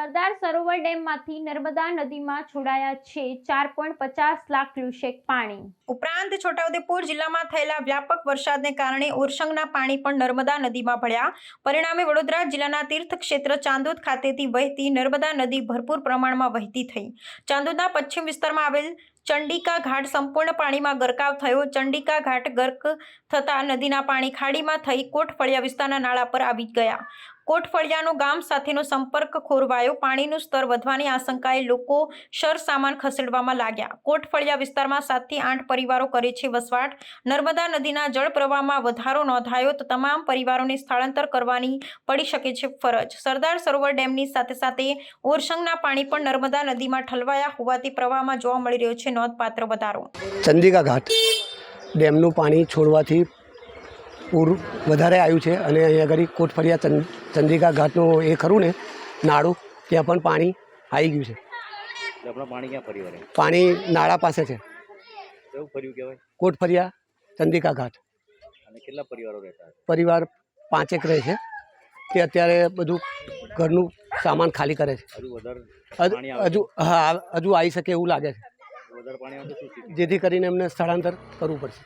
સરોવર ડેમમાંથી નર્મદા નદીમાં છોડાયા છે ચાર પોઈન્ટ પચાસ લાખ ક્યુસેક પાણી. ઉપરાંત છોટાઉદેપુર જિલ્લામાં થયેલા વ્યાપક વરસાદને કારણે ઓરસંગના પાણી પણ નર્મદા નદીમાં ભળ્યા. પરિણામે વડોદરા જિલ્લાના તીર્થક્ષેત્ર ચાંદોદ ખાતેથી વહેતી નર્મદા નદી ભરપૂર પ્રમાણમાં વહેતી થઈ. ચાંદોદના પશ્ચિમ વિસ્તારમાં આવેલ ચંડિકા ઘાટ સંપૂર્ણ પાણીમાં ગરકાવ થયો. ચંડિકા ઘાટ ગર્ક થતાં નદીના પાણી ખાડીમાં થઈ કોટફળિયા વિસ્તારના નાળા પર આવી ગયા. કોટફળિયાનો ગામ સાથેનો સંપર્ક ખોરવાયો. પાણીનું સ્તર વધવાની આશંકાએ લોકો શર સામાન ખસેડવામાં લાગ્યા. કોટફળિયા વિસ્તારમાં સાતથી આઠ પરિવારો કરે છે વસવાટ. નર્મદા નદીના જળ પ્રવાહમાં વધારો નોંધાયો તો તમામ પરિવારોને સ્થળાંતર કરવાની પડી શકે છે ફરજ. સરદાર સરોવર ડેમની સાથે સાથે ઓરસંગના પાણી પણ નર્મદા નદીમાં ઠલવાયા હોવાથી પ્રવાહમાં જોવા મળી રહ્યો છે નોંધપાત્ર વધારો. ચંદિકા ઘાટ ડેમનું પાણી છોડવાથી પૂર વધારે આવ્યું છે અને અહીંયા આગળ કોટફળિયા ચંદ ચંદિકા ઘાટનું એ ખરું ને નાળું ત્યાં પણ પાણી આવી ગયું છે. પાણી ક્યાં ફરી પાણી નાળા પાસે છે. ફર્યું કહેવાય? કોટફળિયા ચંદિકા ઘાટ. અને કેટલા પરિવારો રહેતા પરિવાર પાંચેક રહે છે. તે અત્યારે બધું ઘરનું સામાન ખાલી કરે છે. હજુ હા હજુ આવી શકે એવું લાગે છે. જેથી કરીને એમને સ્થળાંતર કરવું પડશે.